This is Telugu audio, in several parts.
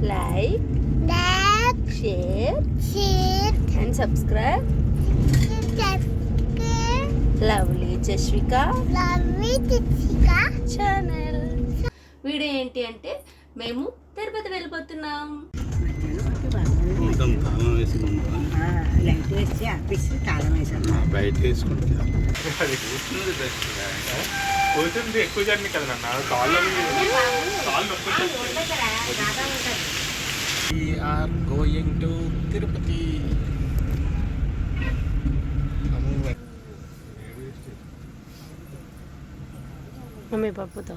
like, like, share, share, and subscribe. subscribe, lovely Jasvika it, Tika. Channel video ఏంటి అంటే మేము తిరుపతి వెళ్ళిపోతున్నాం? లైట్ వేసి ఆపేసి తాళం బయట వేసుకుంటే కూర్చుంది ఎక్కువ జర్నీ కదా నాన్న కాళ్ళు We are going to Tirupati mummy పప్పుతో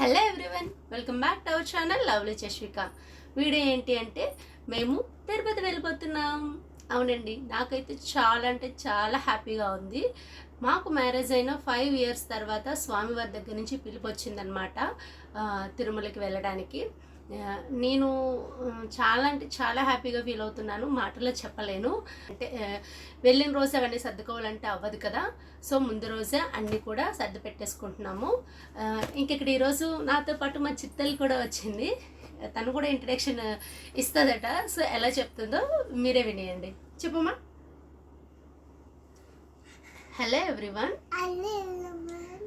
hello everyone welcome back to our channel lovely Chashvika video ఏంటి అంటే మేము తిరుపతి వెళ్ళిపోతున్నాం. అవునండి నాకైతే చాలా అంటే చాలా హ్యాపీగా ఉంది. మాకు మ్యారేజ్ అయిన ఫైవ్ ఇయర్స్ తర్వాత స్వామివారి దగ్గర నుంచి పిలుపు వచ్చిందనమాట తిరుమలకి వెళ్ళడానికి. నేను చాలా అంటే చాలా హ్యాపీగా ఫీల్ అవుతున్నాను. మాటలో చెప్పలేను. అంటే వెళ్ళిన రోజు అవన్నీ సర్దుకోవాలంటే అవ్వదు కదా. సో ముందు రోజే అన్నీ కూడా సర్ది పెట్టేసుకుంటున్నాము. ఇక్కడ ఈరోజు నాతో పాటు మా చిత్తలు కూడా వచ్చింది. తను కూడా ఇంట్రడక్షన్ ఇస్తుందట. సో ఎలా చెప్తుందో మీరే వినేయండి. చెప్పమ్మా. Hello everyone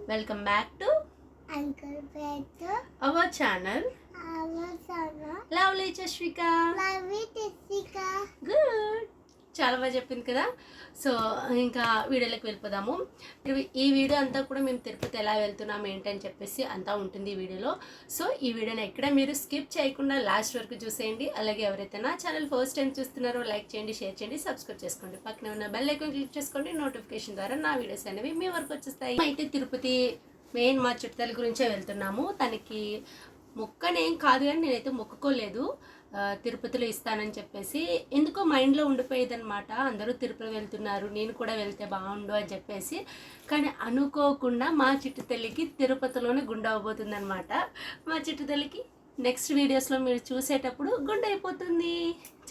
welcome back to. Our channel lovely Chashvika. Good. చాలా బాగా చెప్పింది కదా. సో ఇంకా వీడియోలోకి వెళ్ళిపోదాము. ఈ వీడియో అంతా కూడా మేము తిరుపతి ఎలా వెళ్తున్నాం ఏంటని చెప్పేసి అంతా ఉంటుంది ఈ వీడియోలో. సో ఈ వీడియోని ఎక్కడ మీరు స్కిప్ చేయకుండా లాస్ట్ వరకు చూసేయండి. అలాగే ఎవరైతే నా ఛానల్ ఫస్ట్ టైం చూస్తున్నారో లైక్ చేయండి షేర్ చేయండి సబ్స్క్రైబ్ చేసుకోండి. పక్కన ఉన్న బెల్ ఐకాన్ క్లిక్ చేసుకోండి. నోటిఫికేషన్ ద్వారా నా వీడియోస్ అనేవి మీ వరకు వచ్చేస్తాయి. అయితే తిరుపతి మెయిన్ మా చుట్టాల గురించే వెళ్తున్నాము. తనకి మొక్కనేం కాదు కానీ నేనైతే మొక్కుకోలేదు. తిరుపతిలో ఇస్తానని చెప్పేసి. ఎందుకో మైండ్లో ఉండిపోయేదన్నమాట. అందరూ తిరుపతి వెళ్తున్నారు నేను కూడా వెళ్తే బాగుండు అని చెప్పేసి. కానీ అనుకోకుండా మా చిట్టు తల్లికి తిరుపతిలోనే గుండె అవబోతుందన్నమాట మా చిట్టు తల్లికి నెక్స్ట్ వీడియోస్లో మీరు చూసేటప్పుడు గుండె అయిపోతుంది.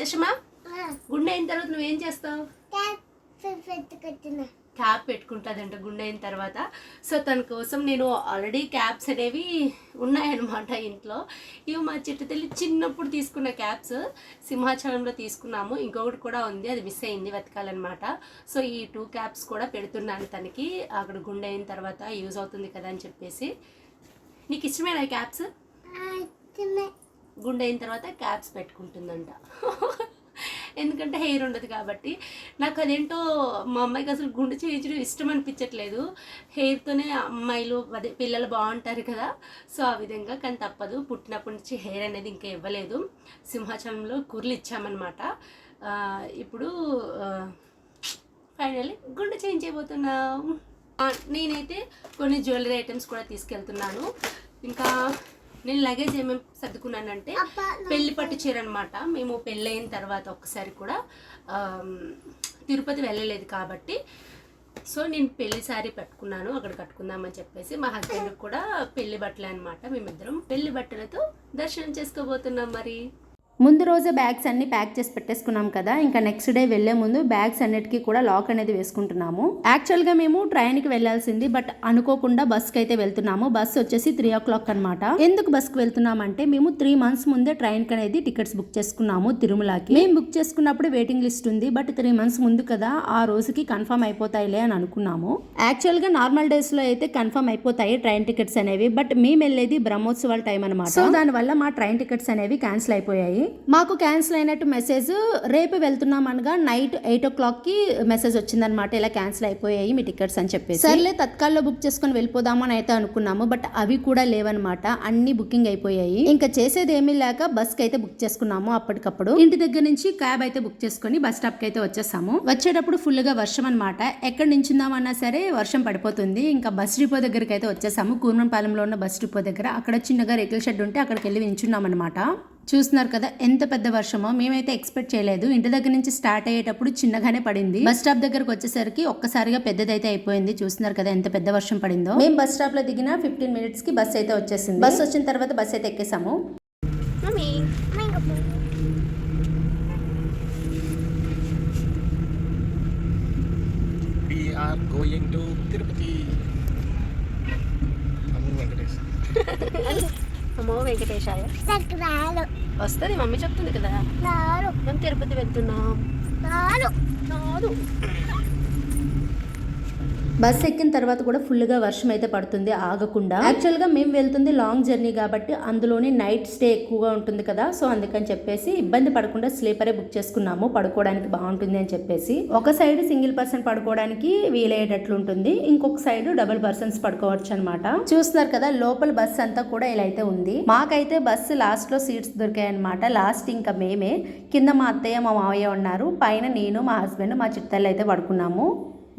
చషమా గుండె అయిన తర్వాత నువ్వేం చేస్తావు? క్యాప్ పెట్టుకుంటుందంట గుండె అయిన తర్వాత. సో తన కోసం నేను ఆల్రెడీ క్యాప్స్ అనేవి ఉన్నాయన్నమాట ఇంట్లో. ఇవి మా చిట్టు తల్లి చిన్నప్పుడు తీసుకున్న క్యాప్స్ సింహాచలంలో తీసుకున్నాము. ఇంకొకటి కూడా ఉంది అది మిస్ అయింది వెతకాలన్నమాట. సో ఈ టూ క్యాప్స్ కూడా పెడుతున్నాను తనకి. అక్కడ గుండె అయిన తర్వాత యూజ్ అవుతుంది కదా అని చెప్పేసి. నీకు ఇష్టమేనా క్యాప్స్ గుండె అయిన తర్వాత క్యాప్స్ పెట్టుకుంటుందంట. ఎందుకంటే హెయిర్ ఉండదు కాబట్టి. నాకు అదేంటో మా అమ్మాయికి అసలు గుండె చేయించడం ఇష్టం అనిపించట్లేదు. హెయిర్తోనే అమ్మాయిలు అదే పిల్లలు బాగుంటారు కదా. సో ఆ విధంగా కానీ తప్పదు. పుట్టినప్పటి నుంచి హెయిర్ అనేది ఇంకా ఇవ్వలేదు. సింహాచలంలో కుర్లు ఇచ్చామన్నమాట. ఇప్పుడు ఫైనల్లీ గుండె చేంజ్ అయిపోతున్నాం. నేనైతే కొన్ని జ్యువెలరీ ఐటమ్స్ కూడా తీసుకెళ్తున్నాను. ఇంకా నేను లగేజ్ ఏమేమి సర్దుకున్నానంటే పెళ్ళి పట్టు చీర అనమాట మేము పెళ్ళైన తర్వాత ఒక్కసారి కూడా తిరుపతి వెళ్ళలేదు కాబట్టి సో నేను పెళ్ళి సారీ పెట్టుకున్నాను అక్కడ కట్టుకుందామని చెప్పేసి మా హస్బెండ్ కూడా పెళ్ళి బట్టలే అనమాట మేమిద్దరం. పెళ్ళి బట్టలతో దర్శనం చేసుకోబోతున్నాం మరి. ముందు రోజే బ్యాగ్స్ అన్ని ప్యాక్ చేసి పెట్టేసుకున్నాం కదా ఇంకా నెక్స్ట్ డే వెళ్ళే ముందు బ్యాగ్స్ అన్నిటికీ కూడా లాక్ అనేది వేసుకుంటున్నాము. యాక్చువల్గా మేము ట్రైన్కి వెళ్ళాల్సింది బట్ అనుకోకుండా బస్కి అయితే వెళ్తున్నాము. బస్ వచ్చేసి త్రీ ఓ క్లాక్ అనమాట ఎందుకు బస్కి వెళ్తున్నామంటే మేము త్రీ మంత్స్ ముందే ట్రైన్కి అనేది టికెట్స్ బుక్ చేసుకున్నాము తిరుమలకి. మేము బుక్ చేసుకున్నప్పుడు వెయిటింగ్ లిస్ట్ ఉంది బట్ త్రీ మంత్స్ ముందు కదా ఆ రోజుకి కన్ఫర్మ్ అయిపోతాయిలే అని అనుకున్నాము. యాక్చువల్గా నార్మల్ డేస్లో అయితే కన్ఫర్మ్ అయిపోతాయి ట్రైన్ టికెట్స్ అనేవి బట్ మేము వెళ్ళేది బ్రహ్మోత్సవాల టైం అనమాట సో దానివల్ల మా ట్రైన్ టికెట్స్ అనేవి క్యాన్సిల్ అయిపోయాయి. మాకు క్యాన్సిల్ అయినట్టు మెసేజ్ రేపు వెళ్తున్నాం అనగా నైట్ ఎయిట్ ఓ క్లాక్కి మెసేజ్ వచ్చిందనమాట ఇలా క్యాన్సిల్ అయిపోయాయి మీ టికెట్స్ అని చెప్పేసి. సర్లే తత్కాల్లో బుక్ చేసుకొని వెళ్ళిపోదాము అని అయితే అనుకున్నాము బట్ అవి కూడా లేవన్నమాట. అన్ని బుకింగ్ అయిపోయాయి. ఇంకా చేసేది ఏమీ లేక బస్కి అయితే బుక్ చేసుకున్నాము అప్పటికప్పుడు. ఇంటి దగ్గర నుంచి క్యాబ్ అయితే బుక్ చేసుకొని బస్ స్టాప్కి అయితే వచ్చేసాము. వచ్చేటప్పుడు ఫుల్గా వర్షం అనమాట ఎక్కడ నించుందామన్నా సరే వర్షం పడిపోతుంది. ఇంకా బస్ డిపో దగ్గరికి అయితే వచ్చేసాము. కూర్మన్పాలెంలో ఉన్న బస్ డిపో దగ్గర. అక్కడ చిన్నగా రేకుల షెడ్ ఉంటే అక్కడికి వెళ్ళి నించున్నాం అనమాట చూస్తున్నారు కదా ఎంత పెద్ద వర్షమో మేమైతే ఎక్స్పెక్ట్ చేయలేదు. ఇంటి దగ్గర నుంచి స్టార్ట్ అయ్యేటప్పుడు చిన్నగానే పడింది. బస్ స్టాప్ దగ్గరకు వచ్చేసరికి ఒక్కసారిగా పెద్దదైతే అయిపోయింది. చూస్తున్నారు కదా ఎంత పెద్ద వర్షం పడిందో. మేము బస్ స్టాప్లో దిగిన ఫిఫ్టీన్ మినిట్స్కి బస్ అయితే వచ్చేసింది. బస్ వచ్చిన తర్వాత బస్ అయితే ఎక్కేసాము. తిరుపతి అమ్మో వెంకటేశాయ వస్తుంది మమ్మీ చెప్తుంది కదా. మేము తిరుపతి వెళ్తున్నాం. నారు కాదు బస్ ఎక్కిన తర్వాత కూడా ఫుల్గా వర్షం అయితే పడుతుంది ఆగకుండా. యాక్చువల్గా మేము వెళ్తుంది లాంగ్ జర్నీ కాబట్టి అందులోనే నైట్ స్టే ఎక్కువగా ఉంటుంది కదా సో అందుకని చెప్పేసి ఇబ్బంది పడకుండా స్లీపరే బుక్ చేసుకున్నాము పడుకోవడానికి బాగుంటుంది అని చెప్పేసి. ఒక సైడ్ సింగిల్ పర్సన్ పడుకోవడానికి వీలయ్యేటట్లు ఉంటుంది ఇంకొక సైడ్ డబుల్ పర్సన్స్ పడుకోవచ్చు అనమాట చూస్తున్నారు కదా లోపల బస్ అంతా కూడా ఇలా అయితే ఉంది. మాకైతే బస్సు లాస్ట్లో సీట్స్ దొరికాయి అనమాట లాస్ట్ ఇంకా మేమే. కింద మా అత్తయ్య మా మావయ్య ఉన్నారు. పైన నేను మా హస్బెండ్ మా చిట్టల్లి అయితే పడుకున్నాము.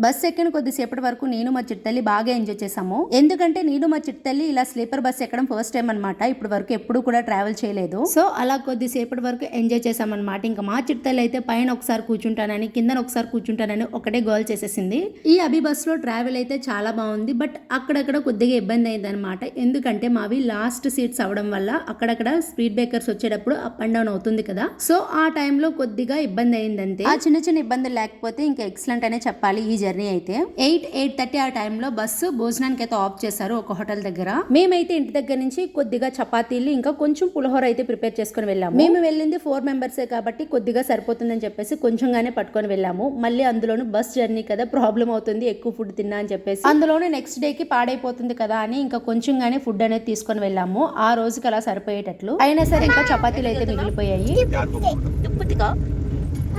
బస్ ఎక్కిన కొద్దిసేపటి వరకు నేను మా చిట్టల్లి బాగా ఎంజాయ్ చేసాము ఎందుకంటే నేను మా చిట్టల్లి ఇలా స్లీపర్ బస్ ఎక్కడం ఫస్ట్ టైం అనమాట ఇప్పటి వరకు ఎప్పుడు కూడా ట్రావెల్ చేయలేదు. సో అలా కొద్దిసేపటి వరకు ఎంజాయ్ చేసామన్నమాట ఇంకా మా చిట్టల్లి అయితే పైన ఒకసారి కూర్చుంటానని కింద ఒకసారి కూర్చుంటానని ఒకటే గోల్ చేసేసింది. ఈ అభి బస్లో ట్రావెల్ అయితే చాలా బాగుంది. బట్ అక్కడక్కడ కొద్దిగా ఇబ్బంది అయింది అనమాట ఎందుకంటే మావి లాస్ట్ సీట్స్ అవడం వల్ల అక్కడక్కడ స్పీడ్ బ్రేకర్స్ వచ్చేటప్పుడు అప్ అండ్ డౌన్ అవుతుంది కదా. సో ఆ టైంలో కొద్దిగా ఇబ్బంది అయింది అంతే ఆ చిన్న చిన్న ఇబ్బందులు లేకపోతే ఇంకా ఎక్సలెంట్ అనే చెప్పాలి. ఈ జర్నీ అయితే ఎయిట్ ఎయిట్ థర్టీ ఆ టైంలో బస్సు భోజనానికి అయితే ఆఫ్ చేశారు ఒక హోటల్ దగ్గర. మేమైతే ఇంటి దగ్గర నుంచి కొద్దిగా చపాతీలు ఇంకా కొంచెం పులిహోర అయితే ప్రిపేర్ చేసుకుని వెళ్ళాము. మేము వెళ్ళింది ఫోర్ మెంబర్సే కాబట్టి కొద్దిగా సరిపోతుందని చెప్పేసి కొంచెంగానే పట్టుకొని వెళ్ళాము. మళ్ళీ అందులోనూ బస్ జర్నీ కదా ప్రాబ్లం అవుతుంది ఎక్కువ ఫుడ్ తిన్నా అని చెప్పేసి. అందులోనే నెక్స్ట్ డే కి పాడైపోతుంది కదా అని ఇంకా కొంచెంగానే ఫుడ్ అనేది తీసుకొని వెళ్ళాము. ఆ రోజుకి అలా సరిపోయేటట్లు. అయినా సరే ఇంకా చపాతీలు అయితే మిగిలిపోయాయి.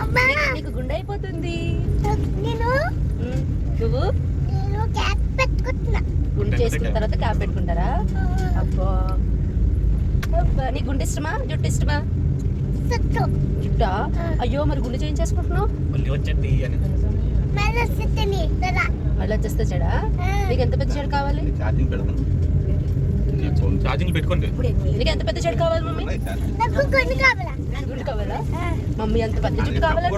నీకు గుండె అయిపోతుంది. నువ్వు? నేను క్యాప్ పెట్టుకుంటున్నా. గుండె చేసుకున్న తర్వాత క్యాప్ పెట్టుకుంటారా? అబ్బా. అబ్బా, నీ గుండె ఇష్టమా? జుట్టు ఇష్టమా? చుట్టూ జుట్టా? అయ్యో మరి గుండె చేయించేసుకుంటున్నావు మళ్ళీ వచ్చేస్తే చెడా? నీకు ఎంత పెద్ద చెడు కావాలి? ఛార్జింగ్ పెట్టుకోండి. నీకు ఎంత పెద్ద చెడు కావాలి మమ్మీ? నాకు కొన్ని కావాలా? మమ్మీ ఎంత పెద్ద జుట్టు కావాలా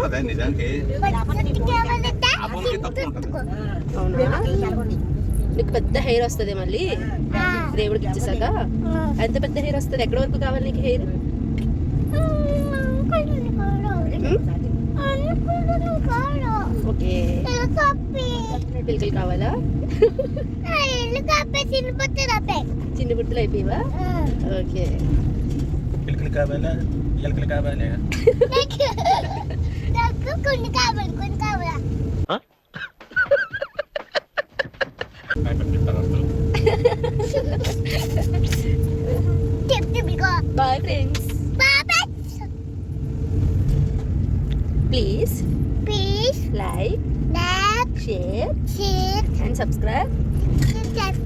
అవునా? నీకు పెద్ద హెయిర్ వస్తుంది మళ్ళీ? దేవుడికి ఇచ్చేసాక? ఎంత పెద్ద హెయిర్ వస్తుంది? ఎక్కడి వరకు కావాలి నీకు హెయిర్? ఓకే. పిల్లలు కావాలా. చిన్న బుట్టలు అయిపోయావా? ఓకే. పిలకలు కావాలా? ఎలకలు కావాలా? కొన్ని కావాలి కొన్ని కావాలా? చెప్తే మీకు bye friends Baba please please like like share share and subscribe subscribe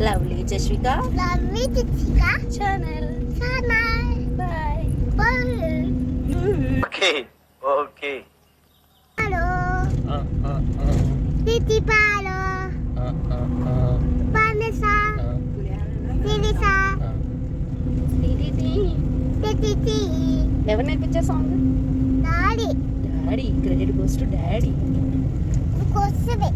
lovely Jasvika love మీ చిచికా ఛానల్ సానా bye bye okay okay hello తితి పాలో పానసా తిరిసా తితి ఎవరు నేర్పించే song daddy daddy credit goes to daddy കൊസുവേ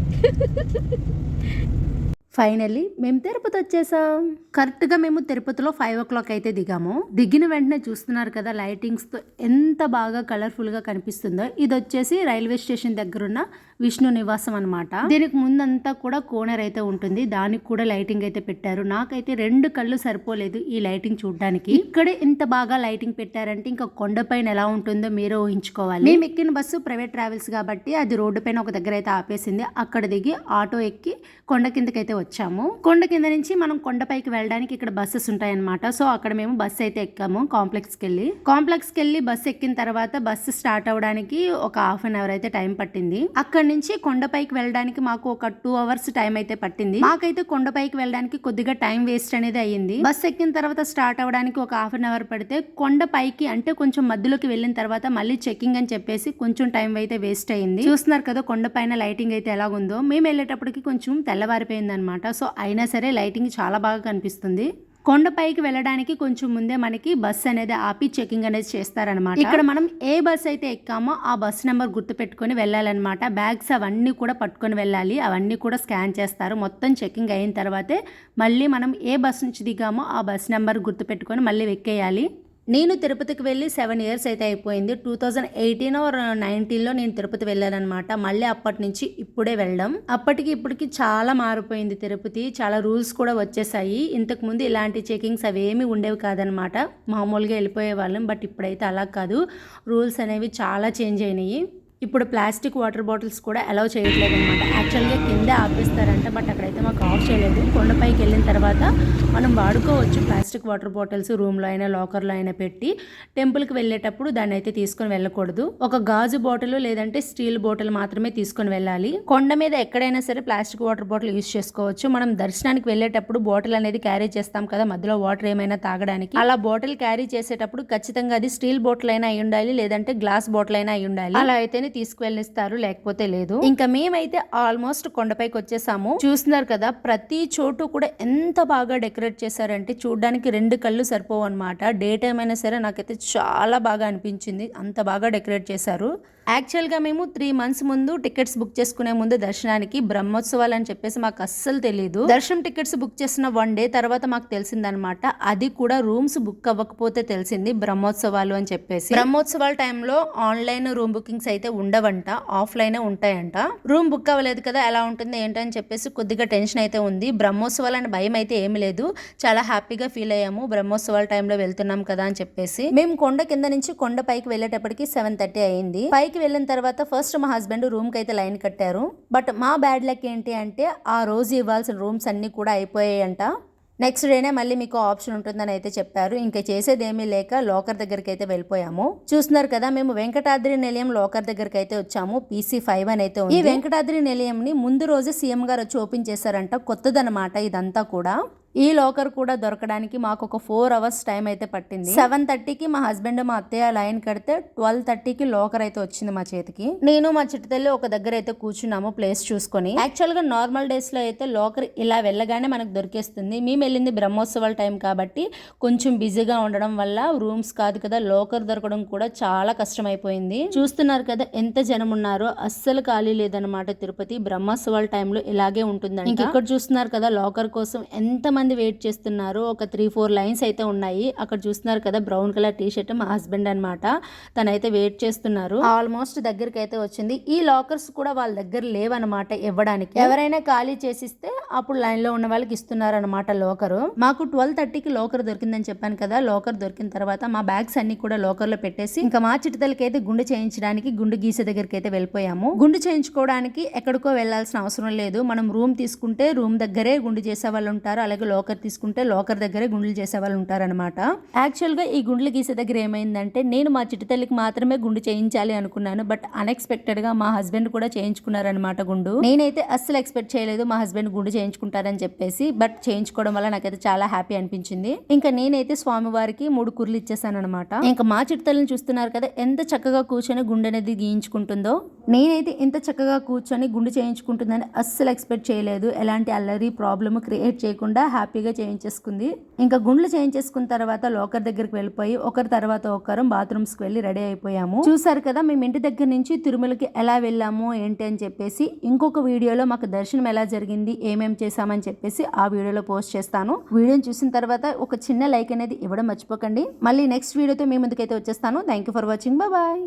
ఫైనల్లీ మేము తిరుపతి వచ్చేసాం. కరెక్ట్గా మేము తిరుపతిలో ఫైవ్ ఓ క్లాక్ అయితే దిగాము. దిగిన వెంటనే చూస్తున్నారు కదా లైటింగ్స్తో ఎంత బాగా కలర్ఫుల్గా కనిపిస్తుందో. ఇది వచ్చేసి రైల్వే స్టేషన్ దగ్గర ఉన్న విష్ణు నివాసం అన్నమాట. దీనికి ముందంతా కూడా కోనర్ అయితే ఉంటుంది. దానికి కూడా లైటింగ్ అయితే పెట్టారు. నాకైతే రెండు కళ్ళు సరిపోలేదు ఈ లైటింగ్ చూడడానికి. ఇక్కడే ఇంత బాగా లైటింగ్ పెట్టారంటే ఇంకా కొండపైన ఎలా ఉంటుందో మీరు ఊహించుకోవాలి. మేము ఎక్కిన బస్సు ప్రైవేట్ ట్రావెల్స్ కాబట్టి అది రోడ్డు పైన ఒక దగ్గర అయితే ఆపేసింది. అక్కడ దిగి ఆటో ఎక్కి కొండ కిందకైతే వచ్చాము. కొండ కింద నుంచి మనం కొండపైకి వెళ్ళడానికి ఇక్కడ బస్సెస్ ఉంటాయన్నమాట. సో అక్కడ మేము బస్సు అయితే ఎక్కాము కాంప్లెక్స్కి వెళ్ళి కాంప్లెక్స్కి వెళ్ళి బస్ ఎక్కిన తర్వాత బస్సు స్టార్ట్ అవడానికి ఒక హాఫ్ అన్ అవర్ అయితే టైం పట్టింది. అక్కడ నుంచి కొండపైకి వెళ్ళడానికి మాకు ఒక టూ అవర్స్ టైం అయితే పట్టింది. మాకైతే కొండపైకి వెళ్ళడానికి కొద్దిగా టైం వేస్ట్ అనేది అయ్యింది. బస్ ఎక్కిన తర్వాత స్టార్ట్ అవ్వడానికి ఒక హాఫ్ అన్ అవర్ పడితే కొండ పైకి అంటే కొంచెం మధ్యలోకి వెళ్ళిన తర్వాత మళ్ళీ చెకింగ్ అని చెప్పేసి కొంచెం టైం అయితే వేస్ట్ అయ్యింది. చూస్తున్నారు కదా కొండ పైన లైటింగ్ అయితే ఎలాగుందో. మేము వెళ్ళేటప్పటికి కొంచెం తెల్లవారిపోయింది అనమాట సో అయినా సరే లైటింగ్ చాలా బాగా కనిపిస్తుంది. కొండ పైకి వెళ్ళడానికి కొంచెం ముందే మనకి బస్ అనేది ఆపి చెకింగ్ అనేది చేస్తారనమాట ఇక్కడ మనం ఏ బస్ అయితే ఎక్కామో ఆ బస్ నెంబర్ గుర్తు పెట్టుకొని వెళ్ళాలన్నమాట. బ్యాగ్స్ అవన్నీ కూడా పట్టుకొని వెళ్ళాలి. అవన్నీ కూడా స్కాన్ చేస్తారు. మొత్తం చెకింగ్ అయిన తర్వాతే మళ్ళీ మనం ఏ బస్ నుంచి దిగామో ఆ బస్ నెంబర్ గుర్తు పెట్టుకొని మళ్ళీ ఎక్కేయాలి. నేను తిరుపతికి వెళ్ళి సెవెన్ ఇయర్స్ అయితే అయిపోయింది. టూ థౌజండ్ ఎయిటీన్ ఆర్ నైన్టీన్లో నేను తిరుపతి వెళ్ళానమాట మళ్ళీ అప్పటి నుంచి ఇప్పుడే వెళ్ళడం. అప్పటికి ఇప్పటికి చాలా మారిపోయింది తిరుపతి. చాలా రూల్స్ కూడా వచ్చేసాయి. ఇంతకు ముందు ఇలాంటి చెకింగ్స్ అవేమీ ఉండేవి కాదనమాట మామూలుగా వెళ్ళిపోయే వాళ్ళం బట్ ఇప్పుడైతే అలా కాదు. రూల్స్ అనేవి చాలా చేంజ్ అయినాయి. ఇప్పుడు ప్లాస్టిక్ వాటర్ బాటిల్స్ కూడా అలౌ చేయట్లేదు అనమాట యాక్చువల్గా కిందే ఆపేస్తారంట బట్ అక్కడైతే మాకు ఆఫ్ చేయలేదు. కొండపైకి వెళ్ళిన తర్వాత మనం వాడుకోవచ్చు ప్లాస్టిక్ వాటర్ బాటిల్స్ రూమ్లో అయినా లాకర్లో అయినా పెట్టి టెంపుల్కి వెళ్ళేటప్పుడు దాన్ని అయితే తీసుకొని వెళ్ళకూడదు. ఒక గాజు బాటిల్ లేదంటే స్టీల్ బాటిల్ మాత్రమే తీసుకొని వెళ్ళాలి. కొండ మీద ఎక్కడైనా సరే ప్లాస్టిక్ వాటర్ బాటిల్ యూస్ చేసుకోవచ్చు. మనం దర్శనానికి వెళ్ళేటప్పుడు బాటిల్ అనేది క్యారీ చేస్తాం కదా మధ్యలో వాటర్ ఏమైనా తాగడానికి. అలా బాటిల్ క్యారీ చేసేటప్పుడు ఖచ్చితంగా అది స్టీల్ బాటిల్ అయినా అయి ఉండాలి లేదంటే గ్లాస్ బాటిల్ అయినా అయి ఉండాలి. అలా అయితేనే తీసుకువెళ్ళిస్తారు లేకపోతే లేదు. ఇంకా మేమైతే ఆల్మోస్ట్ కొండపైకి వచ్చేసాము చూస్తున్నారు కదా ప్రతి చోటు కూడా ఎంత బాగా డెకరేట్ చేశారంటే చూడడానికి రెండు కళ్ళు సరిపోవు అనమాట డే టైం అయినా సరే నాకైతే చాలా బాగా అనిపించింది. అంత బాగా డెకరేట్ చేశారు. యాక్చువల్గా మేము త్రీ మంత్స్ ముందు టికెట్స్ బుక్ చేసుకునే ముందు దర్శనానికి బ్రహ్మోత్సవాలు అని చెప్పేసి మాకు అస్సలు తెలియదు దర్శనం టికెట్స్ బుక్ చేసిన వన్ డే తర్వాత మాకు తెలిసిందనమాట అది కూడా రూమ్స్ బుక్ అవ్వకపోతే తెలిసింది బ్రహ్మోత్సవాలు అని చెప్పేసి. బ్రహ్మోత్సవాల టైంలో ఆన్లైన్ రూమ్ బుకింగ్స్ అయితే ఉండవంట ఆఫ్లైన్ ఉంటాయంట. రూమ్ బుక్ అవ్వలేదు కదా ఎలా ఉంటుంది ఏంటని చెప్పేసి కొద్దిగా టెన్షన్ అయితే ఉంది. బ్రహ్మోత్సవాలు అని భయం అయితే ఏమి లేదు. చాలా హ్యాపీగా ఫీల్ అయ్యాము బ్రహ్మోత్సవాల టైంలో వెళ్తున్నాం కదా అని చెప్పేసి. మేము కొండ కింద నుంచి కొండ పైకి వెళ్ళేటప్పటికి సెవెన్ థర్టీ అయింది. పైకి వెళ్ళిన తర్వాత ఫస్ట్ మా హస్బెండ్ రూమ్కి అయితే లైన్ కట్టారు. బట్ మా బ్యాడ్ లక్ ఏంటి అంటే ఆ రోజు ఇవ్వాల్సిన రూమ్స్ అన్ని కూడా అయిపోయాయంట. నెక్స్ట్ డేనే మళ్ళీ మీకు ఆప్షన్ ఉంటుందని అయితే చెప్పారు. ఇంకా చేసేది ఏమీ లేక లోకర్ దగ్గరికి అయితే వెళ్ళిపోయాము. చూస్తున్నారు కదా మేము వెంకటాద్రి నిలయం లోకర్ దగ్గరికి అయితే వచ్చాము పీసీ ఫైవ్ అని అయితే ఉంది. ఈ వెంకటాద్రి నిలయంని ముందు రోజు సీఎం గారు వచ్చి ఓపెన్ చేశారంట. కొత్తదనమాట ఇదంతా కూడా. ఈ లోకర్ కూడా దొరకడానికి మాకు ఒక ఫోర్ అవర్స్ టైం అయితే పట్టింది. సెవెన్ థర్టీకి మా హస్బెండ్ మా అత్తయ్య లైన్ కడితే ట్వెల్వ్ థర్టీకి లోకర్ అయితే వచ్చింది మా చేతికి. నేను మా చిట్టతల్లి ఒక దగ్గర అయితే కూర్చున్నాము ప్లేస్ చూసుకొని. యాక్చువల్గా నార్మల్ డేస్లో అయితే లోకర్ ఇలా వెళ్ళగానే మనకు దొరికేస్తుంది. మేము వెళ్ళింది బ్రహ్మోత్సవాల టైం కాబట్టి కొంచెం బిజీగా ఉండడం వల్ల రూమ్స్ కాదు కదా లోకర్ దొరకడం కూడా చాలా కష్టమైపోయింది. చూస్తున్నారు కదా ఎంత జనం ఉన్నారో అస్సలు ఖాళీ లేదనమాట తిరుపతి. బ్రహ్మోత్సవాల టైంలో ఇలాగే ఉంటుందండి ఇక్కడ చూస్తున్నారు కదా లోకర్ కోసం ఎంత మంది వెయిట్ చేస్తున్నారు? ఒక త్రీ ఫోర్ లైన్స్ అయితే ఉన్నాయి. అక్కడ చూస్తున్నారు కదా బ్రౌన్ కలర్ టీ షర్ట్ మా హస్బెండ్ అనమాట తనైతే వెయిట్ చేస్తున్నారు. ఆల్మోస్ట్ దగ్గరికి అయితే వచ్చింది. ఈ లాకర్స్ కూడా వాళ్ళ దగ్గర లేవన్నమాట ఇవ్వడానికి. ఎవరైనా ఖాళీ చేసిస్తే అప్పుడు లైన్లో ఉన్న వాళ్ళకి ఇస్తున్నారు అనమాట లోకరు. మాకు ట్వెల్వ్ థర్టీకి లోకర్ దొరికిందని చెప్పాను కదా లోకర్ దొరికిన తర్వాత మా బ్యాగ్స్ అన్ని కూడా లోకర్లో పెట్టేసి ఇంకా మా చిటితలకి అయితే గుండు చేయించడానికి గుండు గీసే దగ్గరికి అయితే వెళ్ళిపోయాము. గుండు చేయించుకోవడానికి ఎక్కడికో వెళ్ళాల్సిన అవసరం లేదు. మనం రూమ్ తీసుకుంటే రూమ్ దగ్గరే గుండు చేసే వాళ్ళు ఉంటారు. అలాగే లోకర్ తీసుకుంటే లోకర్ దగ్గరే గుండ్లు చేసే వాళ్ళు ఉంటారనమాట యాక్చువల్గా ఈ గుండ్లు గీసే దగ్గర ఏమైందంటే నేను మా చిటితల్లికి మాత్రమే గుండు చేయించాలి అనుకున్నాను బట్ అన్ఎక్స్పెక్టెడ్గా మా హస్బెండ్ కూడా చేయించుకున్నారనమాట గుండు. నేనైతే అస్సలు ఎక్స్పెక్ట్ చేయలేదు మా హస్బెండ్ గుండు చేయించుకుంటారని చెప్పేసి బట్ చేయించుకోవడం వల్ల నాకైతే చాలా హ్యాపీ అనిపించింది. ఇంకా నేనైతే స్వామివారికి మూడు కుర్లు ఇచ్చేసాను అనమాట ఇంకా మా చిట్టతల్లిని చూస్తున్నారు కదా ఎంత చక్కగా కూర్చొని గుండె అనేది గీయించుకుంటుందో. నేనైతే ఇంత చక్కగా కూర్చొని గుండు చేయించుకుంటుందని అస్సలు ఎక్స్పెక్ట్ చేయలేదు. ఎలాంటి అల్లరి ప్రాబ్లమ్ క్రియేట్ చేయకుండా హ్యాపీగా చేయించేసుకుంది. ఇంకా గుండ్లు చేయించేసుకున్న తర్వాత లోకర్ దగ్గరికి వెళ్ళిపోయి ఒకరి తర్వాత ఒకరు బాత్రూమ్స్కి వెళ్ళి రెడీ అయిపోయాము. చూసారు కదా మేము ఇంటి దగ్గర నుంచి తిరుమలకి ఎలా వెళ్ళాము ఏంటి అని చెప్పేసి ఇంకొక వీడియోలో మాకు దర్శనం ఎలా జరిగింది ఏమేం చేశామని చెప్పేసి ఆ వీడియోలో పోస్ట్ చేస్తాను. వీడియోని చూసిన తర్వాత ఒక చిన్న లైక్ అనేది ఇవ్వడం మర్చిపోకండి. మళ్ళీ నెక్స్ట్ వీడియోతో మీ ముందుకైతే వచ్చేస్తాను. Thank you for watching bye